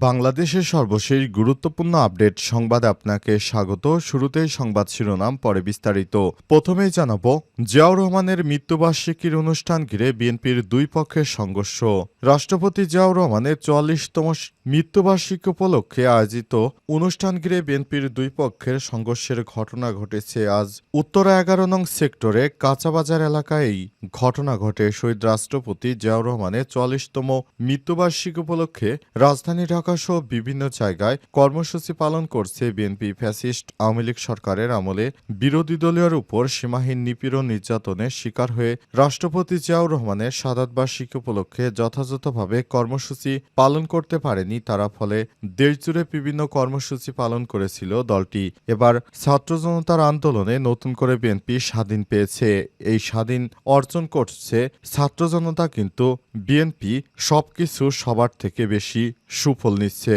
বাংলাদেশের সর্বশেষ গুরুত্বপূর্ণ আপডেট সংবাদে আপনাকে স্বাগত। শুরুতেই সংবাদ শিরোনাম, পরে বিস্তারিত। প্রথমেই জানাব, জিয়াউর রহমানের মৃত্যুবার্ষিকীর অনুষ্ঠান ঘিরে বিএনপির দুই পক্ষের সংঘর্ষ। রাষ্ট্রপতি জিয়াউর রহমানের চুয়াল্লিশতম মৃত্যুবার্ষিকী উপলক্ষে আয়োজিত অনুষ্ঠান ঘিরে বিএনপির দুই পক্ষের সংঘর্ষের ঘটনা ঘটেছে। আজ উত্তরা এগারো নং সেক্টরে কাঁচাবাজার এলাকায় এই ঘটনা ঘটে। শহীদ রাষ্ট্রপতি জিয়াউর রহমানের চুয়াল্লিশতম মৃত্যুবার্ষিকী উপলক্ষে রাজধানী সহ বিভিন্ন জায়গায় কর্মসূচি পালন করছে বিএনপি ফ্যাসিস্ট আওয়ামী লীগ সরকারের আমলে। বিরোধী দলীয় উপর সীমাহীন নিপীড়ন নির্যাতনের শিকার হয়ে রাষ্ট্রপতি জিয়াউর রহমানের সাদাত বার্ষিকী উপলক্ষে যথাযথভাবে কর্মসূচি পালন করতে পারেনি তারা, ফলে দেশজুড়ে বিভিন্ন কর্মসূচি পালন করেছিল দলটি। এবার ছাত্র জনতার আন্দোলনে নতুন করে বিএনপি স্বাধীন পেয়েছে। এই স্বাধীন অর্জন করছে ছাত্র জনতা, কিন্তু বিএনপি সবকিছু সবার থেকে বেশি সুফল নিচ্ছে।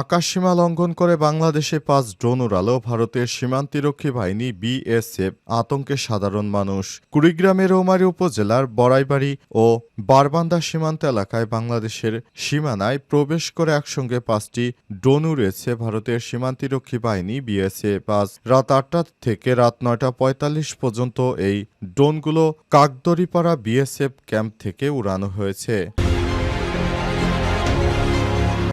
আকাশসীমা লঙ্ঘন করে বাংলাদেশে পাঁচ ড্রোন উড়ালো ভারতের সীমান্তিরক্ষী বাহিনী বিএসএফ আতঙ্কে সাধারণ মানুষ। কুড়িগ্রামের রৌমারী উপজেলার বড়াইবাড়ি ও বারবান্দা সীমান্ত এলাকায় বাংলাদেশের সীমানায় প্রবেশ করে একসঙ্গে পাঁচটি ড্রোন উড়েছে ভারতের সীমান্তিরক্ষী বাহিনী বিএসএফ। আজ রাত আটটা থেকে রাত নয়টা পঁয়তাল্লিশ পর্যন্ত এই ড্রোনগুলো কাকদরিপাড়া বিএসএফ ক্যাম্প থেকে উড়ানো হয়েছে।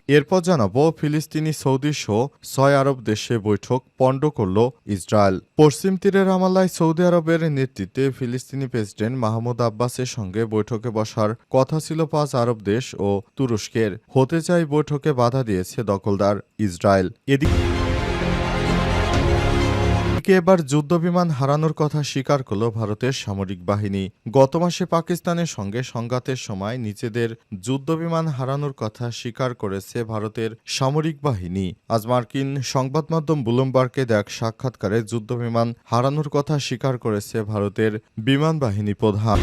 এরপর জানাব ফিলিস্তিনি সৌদি সহ ছয় আরব দেশে বৈঠক পণ্ড করল ইসরায়েল। পশ্চিম তীরের আমালায় সৌদি আরবের নেতৃত্বে ফিলিস্তিনি প্রেসিডেন্ট মাহমুদ আব্বাসের সঙ্গে বৈঠকে বসার কথা ছিল পাঁচ আরব দেশ ও তুরস্কের। হতে চাই বৈঠকে বাধা দিয়েছে দখলদার ইসরায়েল। এদিকে এদিকে এবার যুদ্ধবিমান হারানোর কথা স্বীকার করল ভারতের সামরিক বাহিনী। গত মাসে পাকিস্তানের সঙ্গে সংঘাতের সময় নিজেদের যুদ্ধবিমান হারানোর কথা স্বীকার করেছে ভারতের সামরিক বাহিনী। আজ মার্কিন সংবাদ মাধ্যম দেখ সাক্ষাৎকারে যুদ্ধবিমান হারানোর কথা স্বীকার করেছে ভারতের বিমান বাহিনী প্রধান।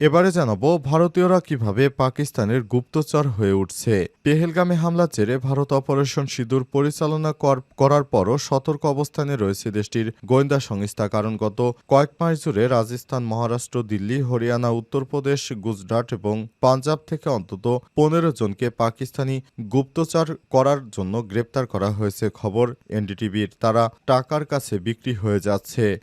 এবারে জানাব ভারতীয়রা কীভাবে পাকিস্তানের গুপ্তচর হয়ে উঠছে। পেহেলগামে হামলা চেড়ে ভারত অপারেশন সিঁদুর পরিচালনা কর- করার পরও সতর্ক অবস্থানে রয়েছে দেশটির গোয়েন্দা সংস্থা। কারণ গত কয়েক মাস জুড়ে রাজস্থান, মহারাষ্ট্র, দিল্লি, হরিয়ানা, উত্তরপ্রদেশ, গুজরাট এবং পাঞ্জাব থেকে অন্তত পনেরো জনকে পাকিস্তানি গুপ্তচর করার জন্য গ্রেপ্তার করা হয়েছে। খবর এনডিটিভির। তারা টাকার কাছে বিক্রি হয়ে যাচ্ছে।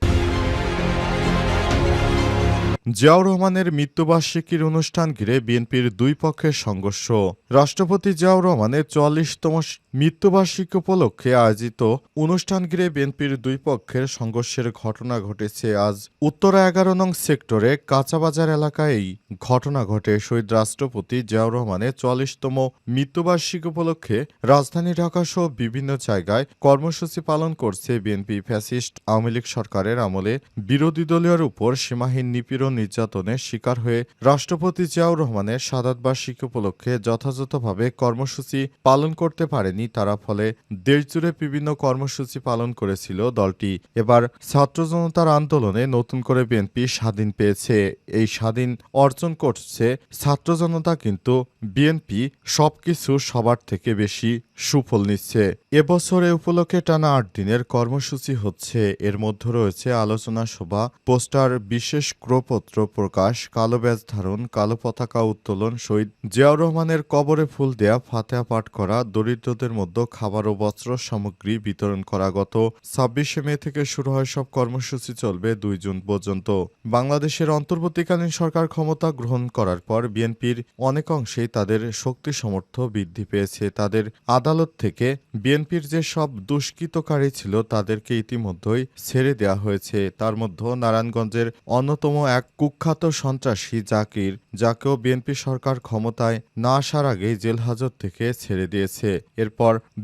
জিয়াউর রহমানের মৃত্যুবার্ষিকীর অনুষ্ঠান ঘিরে বিএনপির দুই পক্ষের সংঘর্ষ। রাষ্ট্রপতি জিয়াউর রহমানের চুয়াল্লিশতম মৃত্যুবার্ষিকী উপলক্ষে আয়োজিত অনুষ্ঠান ঘিরে বিএনপির দুই পক্ষের সংঘর্ষের ঘটনা ঘটেছে। আজ উত্তরা এগারো নং সেক্টরে কাঁচাবাজার এলাকায় এই ঘটনা ঘটে। শহীদ রাষ্ট্রপতি জিয়াউর রহমানের চল্লিশতম মৃত্যুবার্ষিকী উপলক্ষে রাজধানী ঢাকা সহ বিভিন্ন জায়গায় কর্মসূচি পালন করছে বিএনপি ফ্যাসিস্ট আওয়ামী লীগ সরকারের আমলে। বিরোধী দলীয় উপর সীমাহীন নিপীড়ন নির্যাতনের শিকার হয়ে রাষ্ট্রপতি জিয়াউর রহমানের সাদাত বার্ষিকী উপলক্ষে যথাযথভাবে কর্মসূচি পালন করতে পারেনি তারা ফলে দেশজুড়ে বিভিন্ন কর্মসূচি পালন করেছিল দলটি। এবার ছাত্র জনতার আন্দোলনে নতুন করে বিএনপি স্বাধীন পেয়েছে। এই স্বাধীন অর্জন করছে ছাত্র জনতা কিন্তু বিএনপি সবকিছু সবার থেকে বেশি সুফল নিচ্ছে। এবছর এ উপলক্ষে টানা আট দিনের কর্মসূচি হচ্ছে। এর মধ্যে রয়েছে আলোচনা সভা, পোস্টার, বিশেষ ক্রপত্র প্রকাশ, কালো ব্যাজ ধারণ, কালো পতাকা উত্তোলন, শহীদ জিয়াউর রহমানের কবরে ফুল দেয়া, ফাতেহা পাঠ করা, দরিদ্রদের মধ্যে খাবার ও বস্ত্র সামগ্রী বিতরণ করা গত ছাব্বিশে মে থেকে শুরু হয় সব কর্মসূচি চলবে দুই জুন পর্যন্ত। বাংলাদেশের অন্তর্বর্তীকালীন সরকার ক্ষমতা গ্রহণ করার পর বিএনপির অনেক অংশেই তাদের শক্তি সমর্থ বৃদ্ধি পেয়েছে। তাদের আদালত থেকে বিএনপির যে সব দুষ্কৃতকারী ছিল তাদেরকে ইতিমধ্যেই ছেড়ে দেওয়া হয়েছে। তার মধ্যে নারায়ণগঞ্জের অন্যতম এক কুখ্যাত সন্ত্রাসী জাকির, যাকেও বিএনপি সরকার ক্ষমতায় না আসার আগেই জেল হাজত থেকে ছেড়ে দিয়েছে। এরপর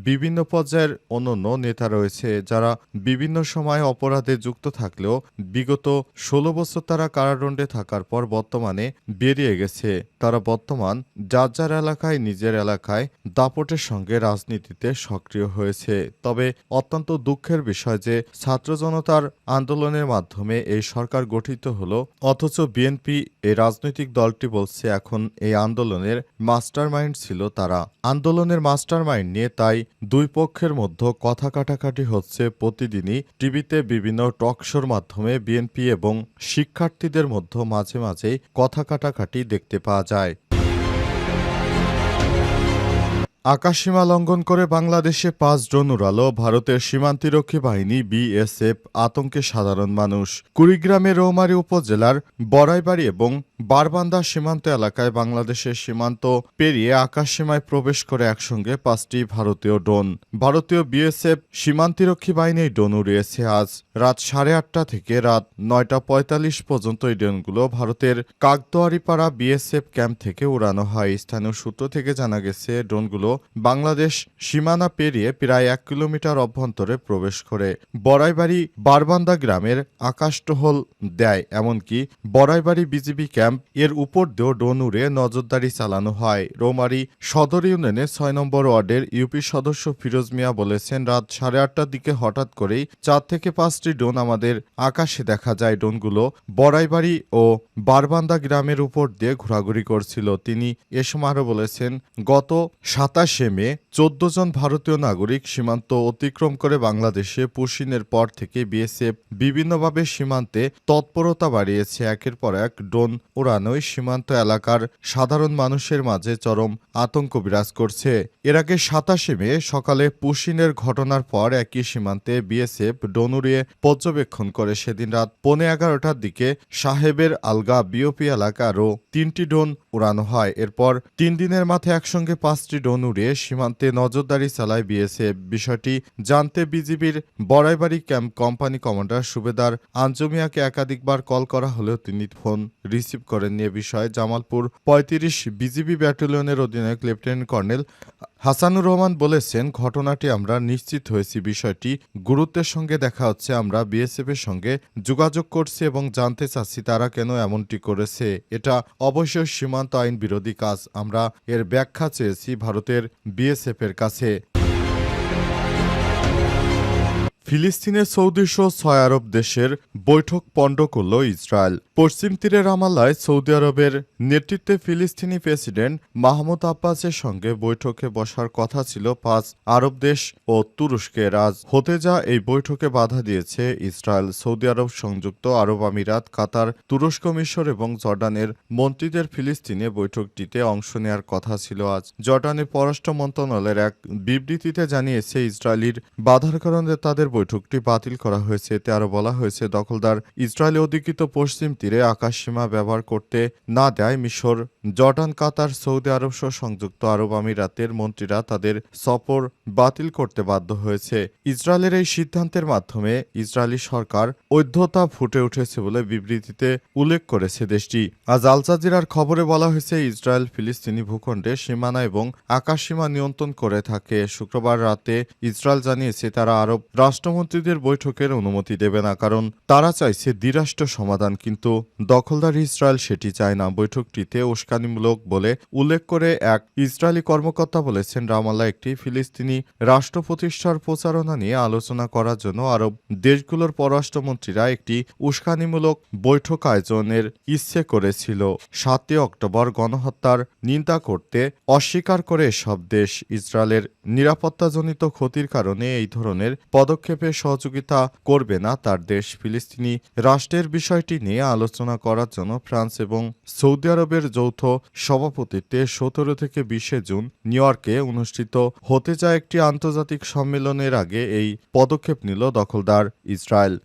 বিভিন্ন পর্যায়ের অন্যান্য নেতা রয়েছে যারা বিভিন্ন সময় অপরাধে যুক্ত থাকলেও বিগত ষোলো বছর তারা কারাদণ্ডে থাকার পর বর্তমানে বেরিয়ে গেছে। তারা বর্তমান যার যার এলাকায় নিজের এলাকায় দাপটের সঙ্গে রাজনীতিতে সক্রিয় হয়েছে। তবে অত্যন্ত দুঃখের বিষয় যে ছাত্র জনতার আন্দোলনের মাধ্যমে এই সরকার গঠিত হলো, অথচ বিএনপি এই রাজনৈতিক দলটি বলছে এখন এই আন্দোলনের মাস্টারমাইন্ড ছিল তারা। আন্দোলনের মাস্টারমাইন্ড নিয়ে তাই দুই পক্ষের মধ্যে কথা কাটাকাটি হচ্ছে প্রতিদিনই টিভিতে বিভিন্ন টকশোর মাধ্যমে বিএনপি এবং শিক্ষার্থীদের মধ্যে মাঝে মাঝে কথা কাটাকাটি দেখতে পাওয়া যায়। আকাশসীমা লঙ্ঘন করে বাংলাদেশে পাঁচ ড্রোন উড়ালো ভারতের সীমান্তিরক্ষী বাহিনী, বিএসএফ, আতঙ্কে সাধারণ মানুষ। কুড়িগ্রামের রৌমারী উপজেলার বড়াইবাড়ি এবং বারবান্দা সীমান্ত এলাকায় বাংলাদেশের সীমান্ত পেরিয়ে আকাশসীমায় প্রবেশ করে একসঙ্গে পাঁচটি ভারতীয় ড্রোন। ভারতীয় বিএসএফ সীমান্তিরক্ষী বাহিনী ড্রোন উড়িয়েছে আজ রাত সাড়ে আটটা থেকে রাত নয়টা পঁয়তাল্লিশ পর্যন্ত এই ড্রোনগুলো ভারতের কাকদোয়ারিপাড়া বিএসএফ ক্যাম্প থেকে উড়ানো হয়। স্থানীয় সূত্র থেকে জানা গেছে, ড্রোনগুলো বাংলাদেশ সীমানা পেরিয়ে প্রায় এক কিলোমিটার অভ্যন্তরে প্রবেশ করে। বড়াইবাড়ি বারবান্দা গ্রামের আকাশটহল দেয়, এমনকি বড়াইবাড়ি বিজিবি ক্যাম্প এর উপর দিয়েও ড্রোন উড়ে নজরদারি চালানো হয়। রৌমারী সদর ইউনিয়নের ছয় নম্বর ওয়ার্ডের ইউপি সদস্য ফিরোজ মিয়া বলেছেন, রাত সাড়ে আটটার দিকে হঠাৎ করেই চার থেকে পাঁচটি ড্রোন আমাদের আকাশে দেখা যায়। ড্রোনগুলো বড়াইবাড়ি ও বারবান্দা গ্রামের উপর দিয়ে ঘোরাঘুরি করছিল। তিনি এ সময় আরও বলেছেন, গত সাতাশে মে চোদ্দ জন ভারতীয় নাগরিক সীমান্ত অতিক্রম করে বাংলাদেশে পুশিনের পর থেকে বিএসএফ বিভিন্নভাবে সীমান্তে তৎপরতা বাড়িয়েছে। একের পর এক ড্রোন ওড়ানোয় সীমান্ত এলাকার সাধারণ মানুষের মাঝে চরম আতঙ্ক বিরাজ করছে। এর আগে সাতাশে মে সকালে পুশিনের ঘটনার পর একই সীমান্তে বিএসএফ ড্রোন উড়িয়ে পর্যবেক্ষণ করে সেদিন রাত পৌনে এগারোটার দিকে সাহেবের আলগা বিওপি এলাকারও তিনটি ড্রোন উড়ানো হয়। এরপর তিন দিনের মাথায় একসঙ্গে পাঁচটি ড্রোন উড়িয়ে সীমান্তে নজরদারি চালায় বিএসএফ। বিষয়টি জানতে বিজিবির বড়াইবাড়ি ক্যাম্প কোম্পানি কমান্ডার সুবেদার আঞ্জমিয়াকে একাধিকবার কল করা হলেও তিনি ফোন রিসিভ করেননি এ বিষয়ে জামালপুর পঁয়ত্রিশ বিজিবি ব্যাটালিয়নের অধিনায়ক লেফটেন্যান্ট কর্নেল হাসানুর রহমান বলেছেন, ঘটনাটি আমরা নিশ্চিত হয়েছি। বিষয়টি গুরুত্বের সঙ্গে দেখা হচ্ছে। আমরা বিএসএফ এর সঙ্গে যোগাযোগ করছি এবং জানতে চাচ্ছি তারা কেন এমনটি করেছে। এটা অবশ্যই সীমান্ত আইন বিরোধী কাজ। আমরা এর ব্যাখ্যা চেয়েছি ভারতের বিএসএফ এর কাছে। ফিলিস্তিনের সৌদি সহ ছয় আরব দেশের বৈঠক পণ্ড করল ইসরায়েল। পশ্চিম তীরের রামাল্লায় সৌদি আরবের নেতৃত্বে ফিলিস্তিনি প্রেসিডেন্ট মাহমুদ আব্বাসের সঙ্গে বৈঠকে বসার কথা ছিল পাঁচ আরব দেশ ও তুরস্কের। আজ হতে যা এই বৈঠকে বাধা দিয়েছে ইসরায়েল। সৌদি আরব সংযুক্ত আরব আমিরাত, কাতার, তুরস্ক, মিশর এবং জর্ডানের মন্ত্রীদের ফিলিস্তিনে বৈঠকটিতে অংশ নেওয়ার কথা ছিল আজ। জর্ডানের পররাষ্ট্র মন্ত্রণালয়ের এক বিবৃতিতে জানিয়েছে, ইসরায়েলির বাধার কারণে তাদের বৈঠকটি বাতিল করা হয়েছে। এতে আরও বলা হয়েছে, দখলদার ইসরায়েলি অধিকৃত পশ্চিম তীরে আকাশসীমা ব্যবহার করতে না দেয় মিশর। জর্ডান, কাতার, সৌদি আরব সহ সংযুক্ত আরব আমিরাতের মন্ত্রীরা তাদের সফর বাতিল করতে বাধ্য হয়েছে। ইসরায়েলের এই সিদ্ধান্তের মাধ্যমে ইসরায়েলি সরকার ঐধ্যতা ফুটে উঠেছে বলে বিবৃতিতে উল্লেখ করেছে দেশটি। আজ আল জাজিরার খবরে বলা হয়েছে, ইসরায়েল, ফিলিস্তিনি ভূখণ্ডে সীমানা এবং আকাশসীমা নিয়ন্ত্রণ করে থাকে। শুক্রবার রাতে ইসরায়েল জানিয়েছে, তারা আরব রাষ্ট্রমন্ত্রীদের বৈঠকের অনুমতি দেবে না, কারণ তারা চাইছে দ্বিরাষ্ট্র সমাধান, কিন্তু দখলদার ইসরায়েল সেটি চায় না। বৈঠকটিতে উস্কানিমূলক বলে উল্লেখ করে এক ইসরায়েলি কর্মকর্তা বলেছেন রামাল্লা একটি ফিলিস্তিনি রাষ্ট্র প্রতিষ্ঠার প্রচারণা নিয়ে আলোচনা করার জন্য আরব দেশগুলোর পররাষ্ট্রমন্ত্রীরা একটি উস্কানিমূলক বৈঠক আয়োজনের ইচ্ছে করেছিল। সাতই অক্টোবর গণহত্যার নিন্দা করতে অস্বীকার করে সব দেশ ইসরায়েলের নিরাপত্তাজনিত ক্ষতির কারণে এই ধরনের পদক্ষেপে সহযোগিতা করবে না তার দেশ ফিলিস্তিনি রাষ্ট্রের বিষয়টি নিয়ে আলোচনা করার জন্য ফ্রান্স এবং সৌদি আরবের যৌথ সভাপতিত্বে সতেরো থেকে বিশে জুন নিউ ইয়র্কে অনুষ্ঠিত হতে যায় একটি আন্তর্জাতিক সম্মেলনের আগে এই পদক্ষেপ নিল দখলদার ইসরায়েল।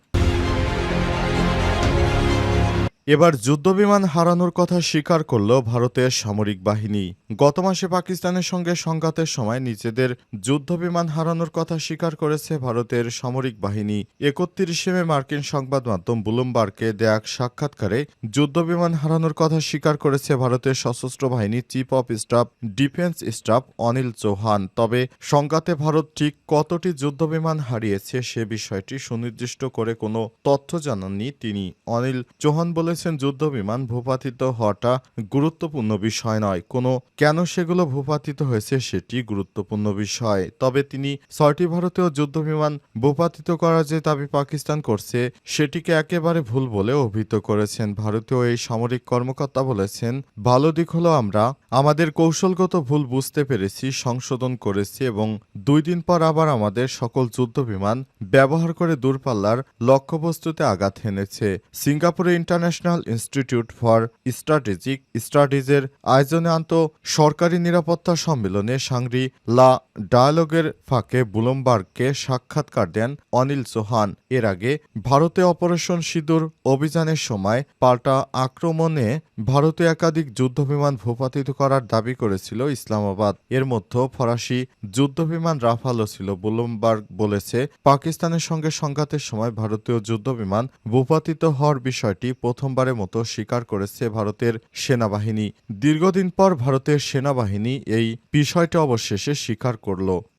এবার যুদ্ধবিমান হারানোর কথা স্বীকার করল ভারতের সামরিক বাহিনী। গত মাসে পাকিস্তানের সঙ্গে সংঘাতের সময় নিজেদের যুদ্ধবিমান হারানোর কথা স্বীকার করেছে ভারতের সামরিক বাহিনী। একত্রিশে মে মার্কিন সংবাদ মাধ্যম বুলুমবার্গকে দেয়া এক সাক্ষাৎকারে যুদ্ধবিমান হারানোর কথা স্বীকার করেছে ভারতের সশস্ত্র বাহিনী chief of staff, defence staff Anil Chauhan. তবে সংঘাতে ভারত ঠিক কতটি যুদ্ধবিমান হারিয়েছে সে বিষয়টি সুনির্দিষ্ট করে কোনো তথ্য জানাননি তিনি। অনিল চৌহান বলেছেন বলেছেন, যুদ্ধবিমান ভূপাতিত হওয়াটা গুরুত্বপূর্ণ বিষয় নয়। কোনো কেন সেগুলো ভূপাতিত হয়েছে সেটি গুরুত্বপূর্ণ বিষয়। তবে তিনি ছয়টি ভারতীয় যুদ্ধবিমান ভূপাতিত করার যে দাবি পাকিস্তান করছে, সেটিকে একেবারে ভুল বলে অভিহিত করেছেন। ভারতীয় এই সামরিক কর্মকর্তা বলেছেন, ভালো দিক হলো আমরা আমাদের কৌশলগত ভুল বুঝতে পেরেছি, সংশোধন করেছি এবং দুই দিন পর আবার আমাদের সকল যুদ্ধবিমান ব্যবহার করে দূরপাল্লার লক্ষ্যবস্তুতে আঘাত হেনেছে সিঙ্গাপুরে ইন্টারন্যাশনাল ইনস্টিটিউট ফর স্ট্র্যাটেজিক স্টাডিজের আয়োজনে আন্ত সরকারি নিরাপত্তা সম্মেলনে সাংরি লা ডায়ালগের ফাঁকে বুলমবার্গকে সাক্ষাৎকার দেন অনিল চৌহান। এর আগে ভারতে অপারেশন সিঁদুর অভিযানের সময় পাল্টা আক্রমণে ভারতে একাধিক যুদ্ধবিমান ভূপাতিত করার দাবি করেছিল ইসলামাবাদ। এর মধ্যে ফরাসি যুদ্ধবিমান রাফালও ছিল, বুলমবার্গ বলেছে। পাকিস্তানের সঙ্গে সংঘাতের সময় ভারতীয় যুদ্ধবিমান ভূপাতিত হওয়ার বিষয়টি প্রথমবারের মতো স্বীকার করেছে ভারতের সেনাবাহিনী। দীর্ঘদিন পর ভারতের সেনাবাহিনী এই বিষয়টা অবশেষে স্বীকার করল।